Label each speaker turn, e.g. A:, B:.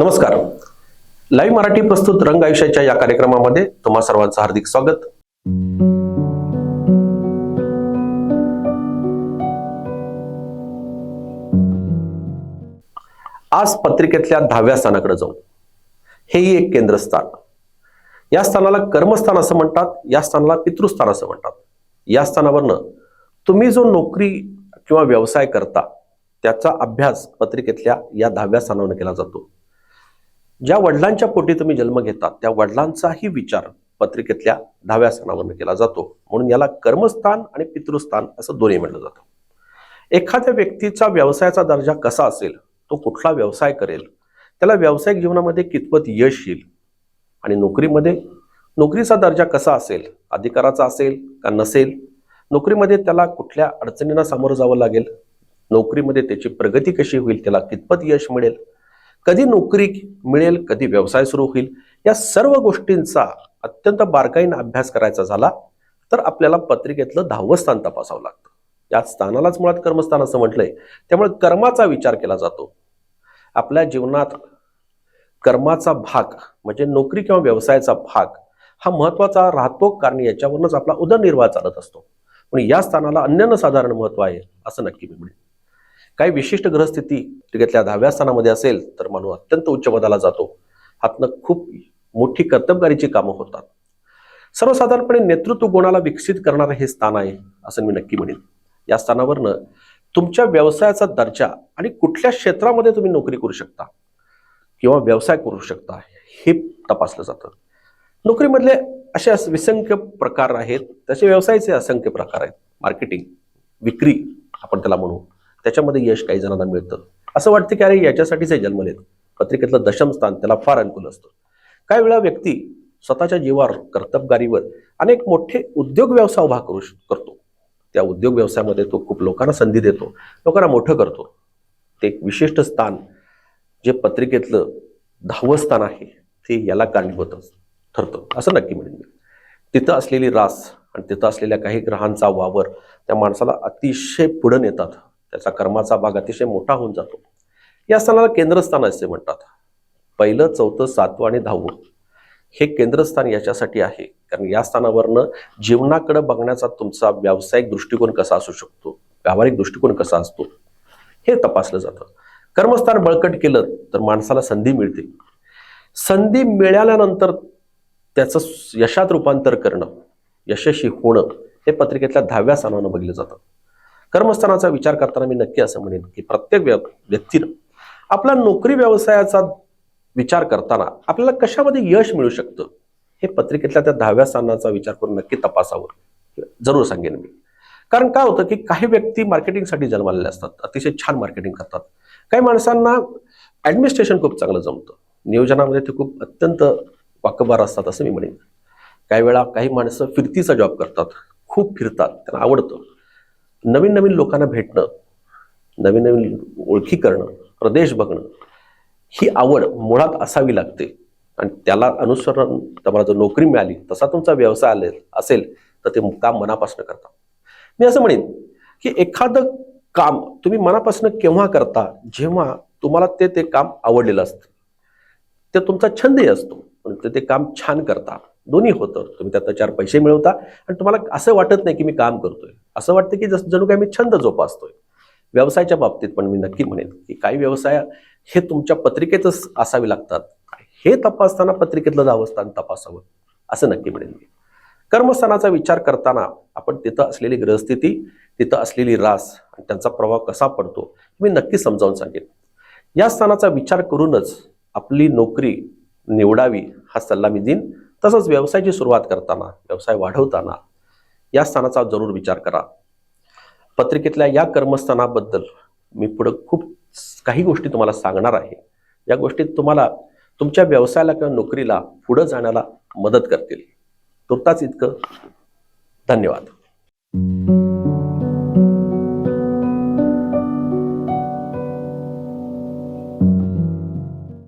A: नमस्कार. लाईव्ह मराठी प्रस्तुत रंग आयुष्याच्या या कार्यक्रमामध्ये तुम्हा सर्वांचं हार्दिक स्वागत. आज पत्रिकेतल्या दहाव्या स्थानाकडे जाऊ. हेही एक केंद्रस्थान. या स्थानाला कर्मस्थान असं म्हणतात या स्थानाला पितृस्थान असं म्हणतात. या स्थानावरनं तुम्ही जो नोकरी किंवा व्यवसाय करता त्याचा अभ्यास पत्रिकेतल्या या दहाव्या स्थानावर केला जातो. ज्या वडिलांच्या पोटी तुम्ही जन्म घेता त्या वडिलांचाही विचार पत्रिकेतल्या दहाव्या स्थानावरून केला जातो. म्हणून याला कर्मस्थान आणि पितृस्थान असं दोन्ही म्हटलं जातं. एखाद्या व्यक्तीचा व्यवसायाचा दर्जा कसा असेल तो कुठला व्यवसाय करेल त्याला व्यावसायिक जीवनामध्ये कितपत यश येईल आणि नोकरीमध्ये नोकरीचा दर्जा कसा असेल अधिकाराचा असेल का नसेल नोकरीमध्ये त्याला कुठल्या अडचणींना सामोरं जावं लागेल नोकरीमध्ये त्याची प्रगती कशी होईल त्याला कितपत यश मिळेल कधी नोकरी मिळेल कधी व्यवसाय सुरू होईल या सर्व गोष्टींचा अत्यंत बारकाईनं अभ्यास करायचा झाला तर आपल्याला पत्रिकेतलं दहावं स्थान तपासावं लागतं. या स्थानालाच मुळात कर्मस्थान असं म्हटलंय. त्यामुळे कर्माचा विचार केला जातो. आपल्या जीवनात कर्माचा भाग म्हणजे नोकरी किंवा व्यवसायाचा भाग हा महत्त्वाचा राहतो कारण याच्यावरूनच आपला उदरनिर्वाह चालत असतो. पण या स्थानाला अनन्यसाधारण महत्त्व आहे असं नक्की मी म्हणेन. काही विशिष्ट ग्रहस्थिती पत्रिकेतल्या दहाव्या स्थानामध्ये असेल तर माणूस अत्यंत उच्च पदाला जातो. हातनं खूप मोठी कर्तबगारीची कामं होतात. सर्वसाधारणपणे नेतृत्व गुणाला विकसित करणारं हे स्थान आहे असं मी नक्की म्हणेन. या स्थानावरनं तुमच्या व्यवसायाचा दर्जा आणि कुठल्या क्षेत्रामध्ये तुम्ही नोकरी करू शकता किंवा व्यवसाय करू शकता हे तपासलं जातं. नोकरीमधले असे विसंख्य प्रकार आहेत तसे व्यवसायाचे असंख्य प्रकार आहेत. मार्केटिंग विक्री आपण त्याला म्हणू. त्याच्यामध्ये यश काही जणांना मिळतं. असं वाटतं की अरे याच्यासाठीच हे जन्मलेत पत्रिकेतलं दशम स्थान त्याला फार अनुकूल असतं. काही वेळा व्यक्ती स्वतःच्या जीवावर कर्तबगारीवर अनेक मोठे उद्योग व्यवसाय उभा करू करतो. त्या उद्योग व्यवसायामध्ये तो खूप लोकांना संधी देतो. लोकांना मोठं करतो. ते एक विशिष्ट स्थान जे पत्रिकेतलं दहावं स्थान आहे ते याला कारणीभूत असतं ठरतं. असं नक्की म्हणेन मी. तिथं असलेली रास आणि तिथं असलेल्या काही ग्रहांचा वावर त्या माणसाला अतिशय पुढं नेतात. त्याचा कर्माचा भाग अतिशय मोठा होऊन जातो. या स्थानाला केंद्रस्थान असे म्हणतात. पहिलं चौथं सातवं आणि दहावं हे केंद्रस्थान याच्यासाठी आहे. कारण या स्थानावरनं जीवनाकडे बघण्याचा तुमचा व्यावसायिक दृष्टिकोन कसा असू शकतो व्यावहारिक दृष्टिकोन कसा असतो हे तपासलं जातं. कर्मस्थान बळकट केलं तर माणसाला संधी मिळते. संधी मिळाल्यानंतर त्याचं यशात रूपांतर करणं यशस्वी होणं हे पत्रिकेतल्या दहाव्या स्थानानं बघितलं जातं. कर्मस्थानाचा विचार करताना मी नक्की असं म्हणेन की प्रत्येक व्य व्यक्तीनं आपला नोकरी व्यवसायाचा विचार करताना आपल्याला कशामध्ये यश मिळू शकतं हे पत्रिकेतल्या त्या दहाव्या स्थानाचा विचार करून नक्की तपासावं. जरूर सांगेन मी. कारण काय होतं की काही व्यक्ती मार्केटिंगसाठी जन्मालेले असतात. अतिशय छान मार्केटिंग करतात. काही माणसांना ॲडमिनिस्ट्रेशन खूप चांगलं जमतं. नियोजनामध्ये ते खूप अत्यंत वाकबार असतात असं मी म्हणेन. काही वेळा काही माणसं फिरतीचा जॉब करतात. खूप फिरतात. त्यांना आवडतं. नवीन नवीन लोकांना भेटणं नवीन नवीन ओळखी करणं प्रदेश बघणं ही आवड मुळात असावी लागते. आणि त्याला अनुसरण तुम्हाला जर नोकरी मिळाली तसा तुमचा व्यवसाय आले असेल तर ते काम मनापासून करता. मी असं म्हणेन की एखादं काम तुम्ही मनापासून केव्हा करता जेव्हा तुम्हाला ते ते काम आवडलेलं असतं. ते तुमचा छंदही असतो. पण ते ते काम छान करता. दोन्ही होतं. तुम्ही त्यात चार पैसे मिळवता आणि तुम्हाला असं वाटत नाही की मी काम करतोय. असं वाटतं की जसं जणू काय मी छंद जोपासतोय. व्यवसायाच्या बाबतीत पण मी नक्की म्हणेन की काही व्यवसाय हे तुमच्या पत्रिकेतच असावे लागतात. हे तपासताना पत्रिकेतलं जावस्थान तपासावं असं नक्की म्हणेन मी. कर्मस्थानाचा विचार करताना आपण तिथं असलेली ग्रहस्थिती तिथं असलेली रास आणि त्यांचा प्रभाव कसा पडतो मी नक्की समजावून सांगेन. या स्थानाचा विचार करूनच आपली नोकरी निवडावी हा सल्ला मी देईन. तसंच व्यवसायाची सुरुवात करताना व्यवसाय वाढवताना या स्थानाचा जरूर विचार करा. पत्रिकेतल्या या कर्मस्थानाबद्दल मी पुढं खूप काही गोष्टी तुम्हाला सांगणार आहे. या गोष्टी तुम्हाला तुमच्या व्यवसायाला किंवा नोकरीला पुढं जाण्याला मदत करतील. तुर्ताच इतकं. धन्यवाद.